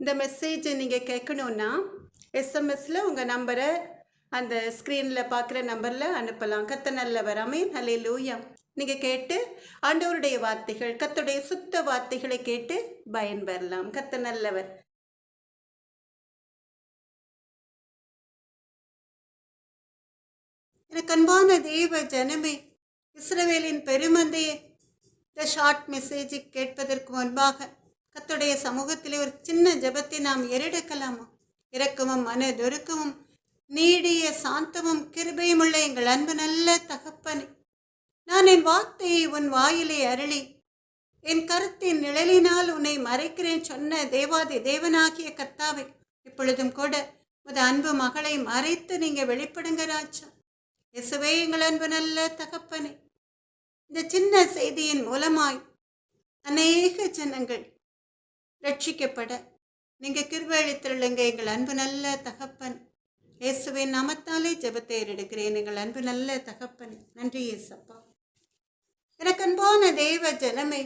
இந்த மெசேஜை நீங்கள் கேட்கணுன்னா எஸ்எம்எஸில் உங்கள் நம்பரை அந்த ஸ்க்ரீனில் பார்க்குற நம்பரில் அனுப்பலாம். கத்த நல்லவர் அமீன் ஹலே லூயா நீங்கள் கேட்டு ஆண்டவருடைய வார்த்தைகள் கத்துடைய சுத்த வார்த்தைகளை கேட்டு பயன்பெறலாம் கத்த நல்லவர். எனக்கு அன்பான தேவ ஜனமே இஸ்ரவேலின் பெருமந்தையே இந்த ஷார்ட் மெசேஜை கேட்பதற்கு முன்பாக கத்துடைய சமூகத்திலே ஒரு சின்ன ஜெபத்தை நாம் எரெடுக்கலாமா இரக்கமும் மனதொருக்கமும் நீடிய சாந்தமும் கிருபையும் உள்ள எங்கள் அன்பு நல்ல தகப்பனே. நான் என் வார்த்தையை உன் வாயிலே அருளி என் கருத்தின் நிழலினால் உன்னை மறைக்கிறேன் சொன்ன தேவாதி தேவனாகிய கத்தாவை இப்பொழுதும் கூட உமது அன்பு மகளை மறைத்து நீங்கள் வெளிப்படுங்க ராஜா. இயேசுவே எங்கள் அன்பு நல்ல தகப்பனே. இந்த சின்ன செய்தியின் மூலமாய் அநேக ஜனங்கள் ரட்சிக்கப்பட. நீங்கள் கிருபழித்திருளுங்க எங்கள் அன்பு நல்ல தகப்பன். இயேசுவின் நாமத்தாலே ஜெபத்தை ஏறெடுக்கிறேன். எங்கள் அன்பு நல்ல தகப்பன். நன்றி இயேசப்பா. எனக்கு அன்பான தெய்வ ஜனமே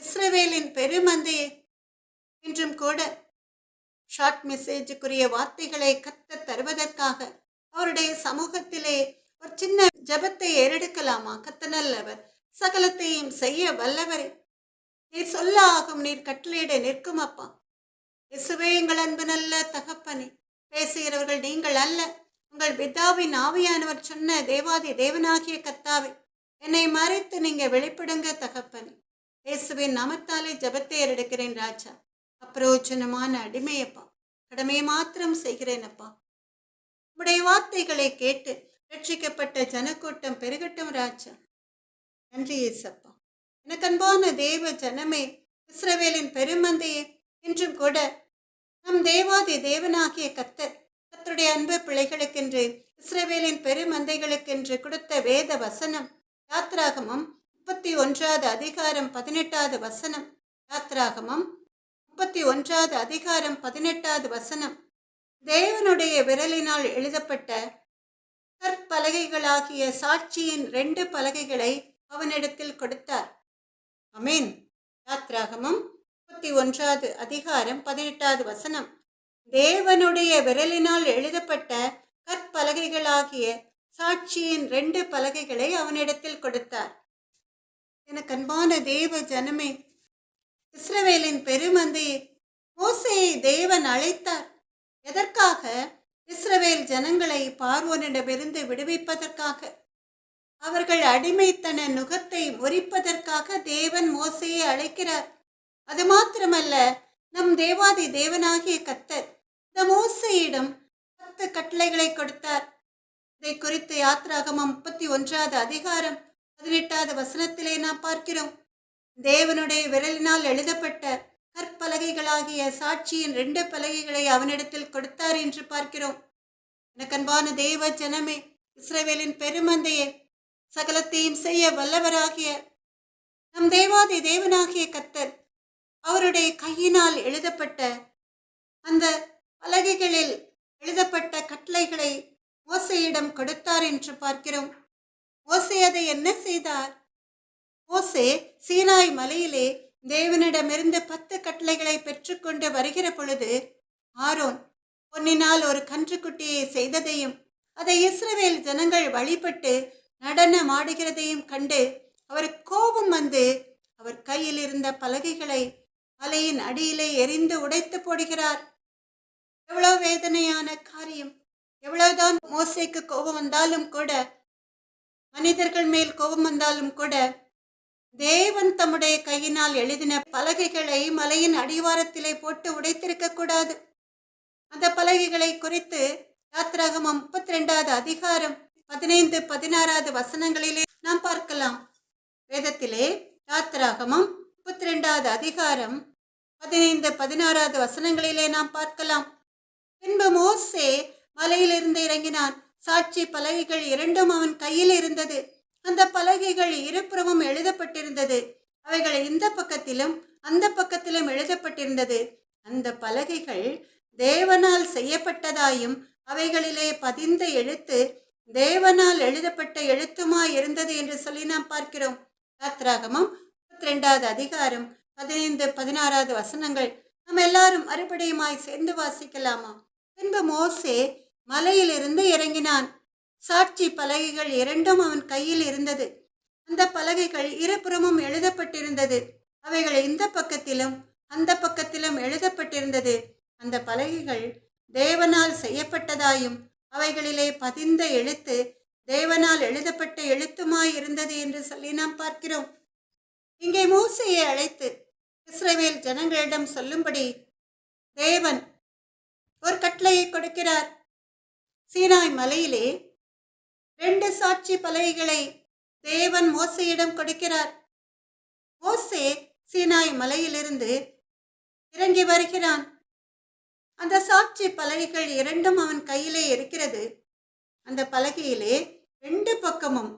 இஸ்ரவேலின் பெருமந்தையே இன்றும் கூட ஷார்ட் மெசேஜுக்குரிய வார்த்தைகளை கத்த தருவதற்காக அவருடைய சமூகத்திலே ஒரு சின்ன ஜெபத்தை ஏறெடுக்கலாமா? கத்த நல்லவர் சகலத்தையும் செய்ய வல்லவரே. நீர் சொல்ல ஆகும் நீர் கட்டளையிட நிற்கும் அப்பா இசுவே எங்கள் அன்பு நல்ல தகப்பனே பேசுகிறவர்கள் நீங்கள் அல்ல. உங்கள் பிதாவின் ஆவியானவர் சொன்ன தேவாதி தேவனாகிய கத்தாவே என்னை மறைத்து நீங்க வெளிப்படுங்க தகப்பனே. இயேசுவின் நாமத்தாலே ஜபத்தை எடுக்கிறேன் ராஜா. அப்பிரோச்சனமான அடிமையப்பா கடமையை மாத்திரம் செய்கிறேன் அப்பா உடைய வார்த்தைகளை கேட்டு ரட்சிக்கப்பட்ட ஜனக்கூட்டம் பெருகட்டும் ராஜா. நன்றி இயேசப்பா. எனக்கு அன்பான தேவ ஜனமே இஸ்ரவேலின் பெருமந்தையே இன்றும் கூட நம் தேவாதி தேவனாகிய கத்தர் கத்தருடைய அன்பு பிள்ளைகளுக்கென்று இஸ்ரவேலின் பெருமந்தைகளுக்கென்று கொடுத்த வேத வசனம் யாத்ராகமம் முப்பத்தி ஒன்றாவது அதிகாரம் பதினெட்டாவது வசனம் யாத்ராகமம் முப்பத்தி ஒன்றாவது அதிகாரம் பதினெட்டாவது வசனம். தேவனுடைய விரலினால் எழுதப்பட்ட கற்பலகைகளாகிய சாட்சியின் ரெண்டு பலகைகளை அவனிடத்தில் கொடுத்தார். அமேன் யாத்ராகமம் முப்பத்தி ஒன்றாவது அதிகாரம் பதினெட்டாவது வசனம். தேவனுடைய விரலினால் எழுதப்பட்ட கற்பலகைகளாகிய சாட்சியின் ரெண்டு பலகைகளை அவனிடத்தில் கொடுத்தார். எனக்கு அன்பான தேவ ஜனமே இஸ்ரவேலின் பெருமந்தையே மோசையை தேவன் அழைத்தார். எதற்காக? இஸ்ரவேல் ஜனங்களை பார்வோனிடமிருந்து விடுவிப்பதற்காக. அவர்கள் அடிமைத்தன நுகத்தை முறிப்பதற்காக தேவன் மோசையை அழைக்கிறார். அது மாத்திரமல்ல நம் தேவாதி தேவனாகிய கத்தர் இந்த மோசையிடம் பத்து கட்டளைகளை கொடுத்தார். இதை குறித்து யாத்ராகமம் முப்பத்தி ஒன்றாவது அதிகாரம் பதினெட்டாவது வசனத்திலே நாம் பார்க்கிறோம். தேவனுடைய விரலினால் எழுதப்பட்ட கற்பலகைகளாகிய சாட்சியின் ரெண்டு பலகைகளை அவனிடத்தில் கொடுத்தார் என்று பார்க்கிறோம். எனக்கன்பான தேவ ஜனமே இஸ்ரேவேலின் பெருமந்தையே சகலத்தையும் செய்ய வல்லவராகிய நம் தேவாதி தேவனாகிய கத்தர் அவருடைய கையினால் எழுதப்பட்ட அந்த பலகைகளில் எழுதப்பட்ட கட்டளைகளை ஓசையிடம் கொடுத்தார் என்று பார்க்கிறோம். ஓசை அதை என்ன செய்தார்? ஓசே சீனாய் மலையிலே தேவனிடமிருந்து பத்து கட்டளைகளை பெற்றுக்கொண்டு வருகிற பொழுது ஆரோன் பொன்னினால் ஒரு கன்றுக்குட்டியை செய்ததையும் அதை இஸ்ரவேல் ஜனங்கள் வழிபட்டு நடனம் ஆடுகிறதையும் கண்டு அவர் கோபம் வந்து அவர் கையில் இருந்த பலகைகளை மலையின் அடியிலே எரிந்து உடைத்து போடுகிறார். எவ்வளோ வேதனையான காரியம். எவ்வளவுதான் மோசைக்கு கோபம் வந்தாலும் கூட மனிதர்கள் மேல் கோபம் வந்தாலும் கூட தேவன் தம்முடைய கையினால் எழுதின பலகைகளை மலையின் அடிவாரத்திலே போட்டு உடைத்திருக்க கூடாது. அந்த பலகைகளை குறித்து யாத்ராகமம் முப்பத்தி ரெண்டாவது அதிகாரம் பதினைந்து பதினாறாவது வசனங்களிலே நாம் பார்க்கலாம். வேதத்திலே யாத்ராகமம் முப்பத்தி ரெண்டாவது அதிகாரம் பதினைந்து பதினாறாவது வசனங்களிலே நாம் பார்க்கலாம். பின்பு மோசே மலையிலிருந்து இறங்கினான். சாட்சி பலகைகள் இரண்டும் அவன் கையில் இருந்தது. அந்த பலகைகள் இருபுறமும் எழுதப்பட்டிருந்தது. அவைகள் இந்த பக்கத்திலும் அந்த பக்கத்திலும் எழுதப்பட்டிருந்தது. அந்த பலகைகள் தேவனால் செய்யப்பட்டதாயும் அவைகளிலே பதிந்த எழுத்து தேவனால் எழுதப்பட்ட எழுத்துமாய் இருந்தது என்று சொல்லி நாம் பார்க்கிறோம். யாத்ராகமம் முப்பத்தி ரெண்டாவது அதிகாரம் பதினைந்து பதினாறாவது வசனங்கள். நாம் எல்லாரும் மறுபடியுமாய் சேர்ந்து வாசிக்கலாமா? பின்பு மோசே மலையிலிருந்து இறங்கினான். சாட்சி பலகைகள் இரண்டும் அவன் கையில் இருந்தது. அந்த பலகைகள் இருபுறமும் எழுதப்பட்டிருந்தது. அவைகள் இந்த பக்கத்திலும் அந்த பக்கத்திலும் எழுதப்பட்டிருந்தது. அந்த பலகைகள் தேவனால் செய்யப்பட்டதாயும் அவைகளிலே பதிந்த எழுத்து தேவனால் எழுதப்பட்ட எழுத்துமாய் இருந்தது என்று சொல்லி நாம் பார்க்கிறோம். இங்கே மூசையை அழைத்து இஸ்ரேவேல் ஜனங்களிடம் சொல்லும்படி தேவன் ஒரு கட்டளையை கொடுக்கிறார். சீனாய் மலையிலே ரெண்டு சாட்சி பலகைகளை தேவன் மோசையிடம் கொடுக்கிறார். மோசே சீனாய் மலையிலிருந்து இறங்கி வருகிறான். அந்த சாட்சி பலகைகள் இரண்டும் அவன் கையிலே இருக்கிறது. அந்த பலகையிலே ரெண்டு பக்கமும்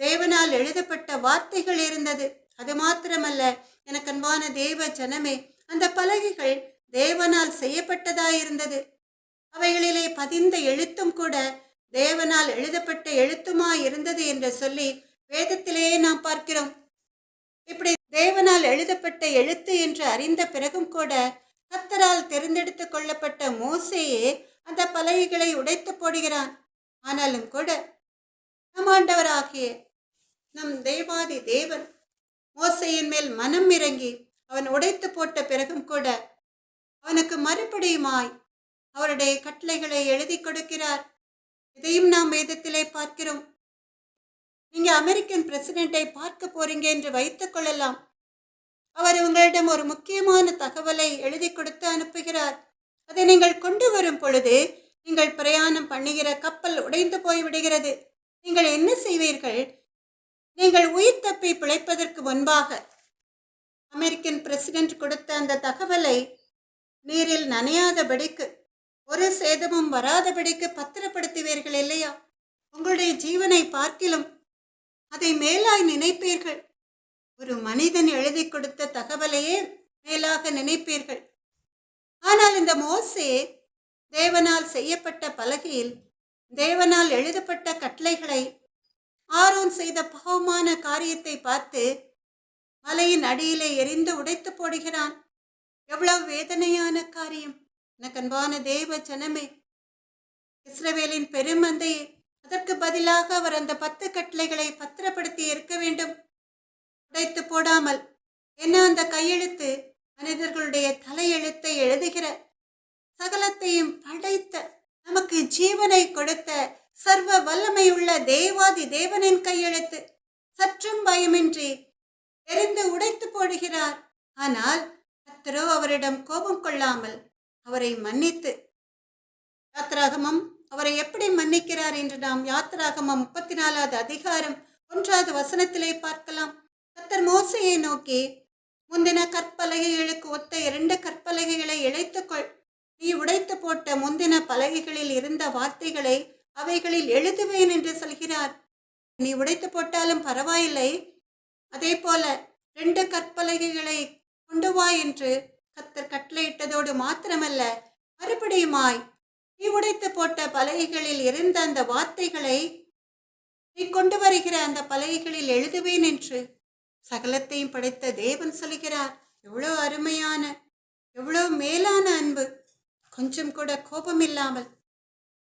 தேவனால் எழுதப்பட்ட வார்த்தைகள் இருந்தது. அது மாத்திரமல்ல எனக்கு அன்பான தேவ ஜனமே அந்த பலகைகள் தேவனால் செய்யப்பட்டதாயிருந்தது அவைகளிலே பதிந்த எழுத்தும் கூட தேவனால் எழுதப்பட்ட எழுத்துமா இருந்தது என்று சொல்லி வேதத்திலேயே நாம் பார்க்கிறோம். இப்படி தேவனால் எழுதப்பட்ட எழுத்து என்று அறிந்த பிறகும் கூட கத்தரால் தெரிந்தெடுத்து கொள்ளப்பட்ட மோசையே அந்த பலகைகளை உடைத்து போடுகிறான். ஆனாலும் கூட நம் ஆண்டவராகிய நம் தேவாதி தேவன் மோசையின் மேல் மனம் இறங்கி அவன் உடைத்து போட்ட பிறகும் கூட அவனுக்கு மறுபடியுமாய் அவருடைய கட்டளைகளை எழுதி கொடுக்கிறார். இதையும் நாம் வேதத்திலே பார்க்கிறோம். நீங்க அமெரிக்கன் பிரசிடென்ட்டை பார்க்க போறீங்க என்று வைத்துக் கொள்ளலாம். அவர் உங்களிடம் ஒரு முக்கியமான தகவலை எழுதி கொடுத்து அனுப்புகிறார். அதை நீங்கள் கொண்டு வரும் பொழுது நீங்கள் பிரயாணம் பண்ணுகிற கப்பல் உடைந்து போய் விடுகிறது நீங்கள் என்ன செய்வீர்கள்? நீங்கள் உயிர் தப்பி பிழைப்பதற்கு முன்பாக அமெரிக்கன் பிரசிடென்ட் கொடுத்த அந்த தகவலை நீரில் நனையாதபடிக்கு ஒரு சேதமும் வராதபடிக்கு பத்திரப்படுத்துவீர்கள் இல்லையா? உங்களுடைய ஜீவனை பார்க்கிலும் அதை மேலாய் நினைப்பீர்கள். ஒரு மனிதன் எழுதி கொடுத்த தகவலையே மேலாக நினைப்பீர்கள். ஆனால் இந்த மோசே தேவனால் செய்யப்பட்ட பலகையில் தேவனால் எழுதப்பட்ட கட்டளைகளை ஆரோன் செய்த பாவமான காரியத்தை பார்த்து மலையின் அடியிலே எரிந்து உடைத்து போடுகிறான். எவ்வளவு வேதனையான காரியம். எனக்கு தேவ ஜனமே இஸ்ரவேலின் பெருமந்தையே அதற்கு பதிலாக அவர் அந்த பத்து கட்டளைகளை பத்திரப்படுத்தி இருக்க வேண்டும். உடைத்து போடாமல் என்ன அந்த கையெழுத்து மனிதர்களுடைய தலையெழுத்தை எழுதுகிற? சகலத்தையும் படைத்த நமக்கு ஜீவனை கொடுத்த சர்வ வல்லமை உள்ள தேவாதி தேவனின் கையெழுத்து. சற்றும் பயமின்றி எரிந்து உடைத்து போடுகிறார். ஆனால் கத்தரோ அவரிடம் கோபம் கொள்ளாமல் அவரை மன்னித்து யாத்ராகமம் அவரை எப்படி மன்னிக்கிறார் என்று நாம் யாத்ராகமம் முப்பத்தி நாலாவது அதிகாரம் ஒன்றாவது வசனத்திலே பார்க்கலாம். கத்தர் மோசையை நோக்கி முந்தின கற்பலகைகளுக்கு ஒத்த இரண்டு கற்பலகைகளை இழைத்துக்கொள் நீ உடைத்து போட்ட முந்தின பலகைகளில் இருந்த வார்த்தைகளை அவைகளில் எழுதுவேன் என்று சொல்கிறார். நீ உடைத்து போட்டாலும் பரவாயில்லை. அதே போல ரெண்டு கற்பலகைகளை கொண்டு வா என்று கத்தர் கட்டளையிட்டதோடு மாத்திரமல்ல மறுபடியுமாய் நீ உடைத்து போட்ட பலகைகளில் இருந்த அந்த வார்த்தைகளை நீ கொண்டு வருகிற அந்த பலகைகளில் எழுதுவேன் என்று சகலத்தையும் படைத்த தேவன் சொல்கிறார் எவ்வளோ அருமையான எவ்வளோ மேலான அன்பு. கொஞ்சம் கூட கோபம் இல்லாமல்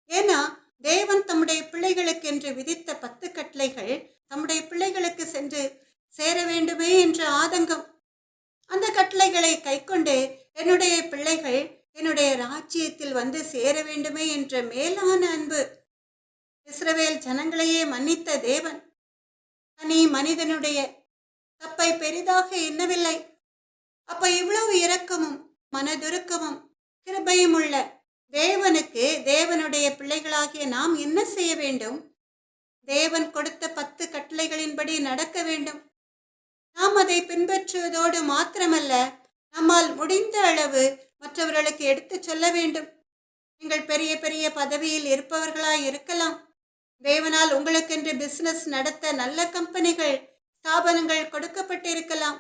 ஏன்னா தேவன் தம்முடைய பிள்ளைகளுக்கு என்று விதித்த பத்து கட்டளைகள் தம்முடைய பிள்ளைகளுக்கு சென்று சேர வேண்டுமே என்ற ஆதங்கம். அந்த கட்டளைகளை கைக்கொண்டு என்னுடைய பிள்ளைகள் என்னுடைய ராஜ்யத்தில் வந்து சேர வேண்டுமே என்ற மேலான அன்பு. இஸ்ரவேல் ஜனங்களையே மன்னித்த தேவன். தனி மனிதனுடைய தப்பை பெரிதாக எண்ணவில்லை. அப்ப இவ்வளவு இரக்கமும் மனதுருக்கமும் கிருபையும் உள்ள தேவனுக்கு தேவனுடைய பிள்ளைகளாகிய நாம் என்ன செய்ய வேண்டும்? தேவன் கொடுத்த பத்து கட்டளைகளின்படி நடக்க வேண்டும். நாம் அதை பின்பற்றுவதோடு மாத்திரமல்ல நம்மால் முடிந்த அளவு மற்றவர்களுக்கு எடுத்துச் சொல்ல வேண்டும். நீங்கள் பெரிய பெரிய பதவியில் இருப்பவர்களாய் இருக்கலாம். தேவனால் உங்களுக்கென்று பிசினஸ் நடத்த நல்ல கம்பெனிகள் ஸ்தாபனங்கள் கொடுக்கப்பட்டிருக்கலாம்.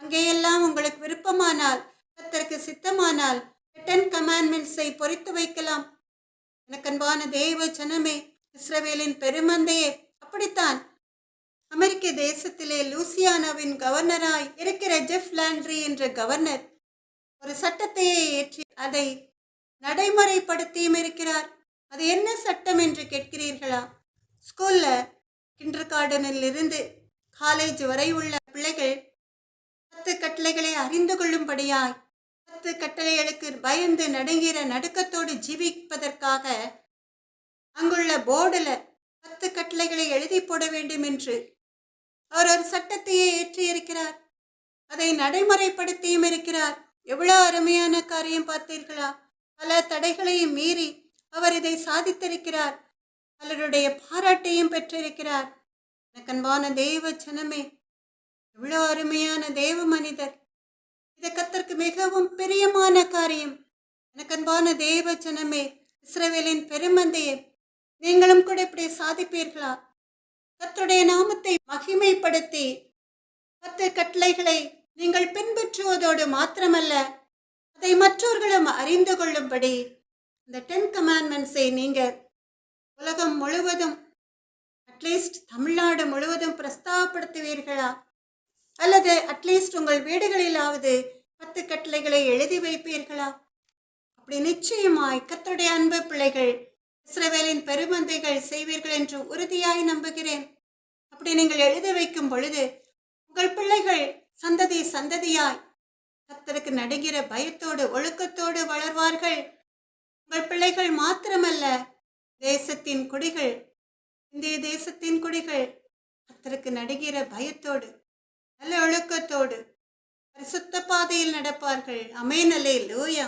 அங்கேயெல்லாம் உங்களுக்கு விருப்பமானால் கர்த்தருக்கு சித்தமானால் ரிட்டன் கமாண்ட்மெண்ட்ஸை பொறித்து வைக்கலாம். எனக்கன்பான தெய்வ ஜனமே இஸ்ரவேலின் பெருமந்தையே அப்படித்தான். அமெரிக்க தேசத்திலே லூசியானாவின் கவர்னராய் இருக்கிற ஜெஃப் லாண்ட்ரி என்ற கவர்னர் ஒரு சட்டத்தையே ஏற்றி அதை நடைமுறைப்படுத்தியும் இருக்கிறார். அது என்ன சட்டம் என்று கேட்கிறீர்களா? ஸ்கூலில் கிண்டர் கார்டனில் இருந்து காலேஜ் வரை உள்ள பிள்ளைகள் பத்து கட்டளைகளை அறிந்து கொள்ளும்படியாய் பத்து கட்டளைகளுக்கு பயந்து நடுங்கிற நடுக்கத்தோடு ஜீவிப்பதற்காக அங்குள்ள போர்டில் பத்து கட்டளைகளை எழுதி போட வேண்டும் என்று அவர் ஒரு சட்டத்தையே ஏற்றியிருக்கிறார். அதை நடைமுறைப்படுத்தியும் இருக்கிறார். எவ்வளோ அருமையான காரியம் பார்த்தீர்களா? பல தடைகளையும் மீறி அவர் இதை சாதித்திருக்கிறார். பலருடைய பாராட்டையும் பெற்றிருக்கிறார். எனக்கன்பான தெய்வ ஜனமே இவ்வளோ அருமையான தேவ மனிதர். இது கத்தற்கு மிகவும் பிரியமான காரியம். எனக்கன்பான தெய்வ ஜனமே இஸ்ரவேலின் பெருமந்தையே நீங்களும் கூட இப்படி சாதிப்பீர்களா? கர்த்தருடைய நாமத்தை மகிமைப்படுத்தி பத்து கட்டளைகளை நீங்கள் பின்பற்றுவதோடு மாத்திரமல்ல அதை மற்றவர்களும் அறிந்து கொள்ளும்படி இந்த டென் கமாண்ட்மெண்ட்ஸை நீங்கள் உலகம் முழுவதும் அட்லீஸ்ட் தமிழ்நாடு முழுவதும் பிரஸ்தாபப்படுத்துவீர்களா? அல்லது அட்லீஸ்ட் உங்கள் வீடுகளிலாவது பத்து கட்டளைகளை எழுதி வைப்பீர்களா? அப்படி நிச்சயமாய் கர்த்தருடைய அன்பு பிள்ளைகள் இஸ்ரவேலின் பெருமந்தைகள் செய்வீர்கள் என்று உறுதியாய் நம்புகிறேன். அப்படி நீங்கள் எழுதி வைக்கும் பொழுது உங்கள் பிள்ளைகள் சந்ததி சந்ததியாய் கத்தருக்கு நடுங்கிற பயத்தோடு ஒழுக்கத்தோடு வளர்வார்கள். உங்கள் பிள்ளைகள் மாத்திரமல்ல தேசத்தின் குடிகள் இந்திய தேசத்தின் குடிகள். கத்தருக்கு நடுகிற பயத்தோடு நல்ல ஒழுக்கத்தோடு பரிசுத்த பாதையில் நடப்பார்கள். அமேனலே லூயா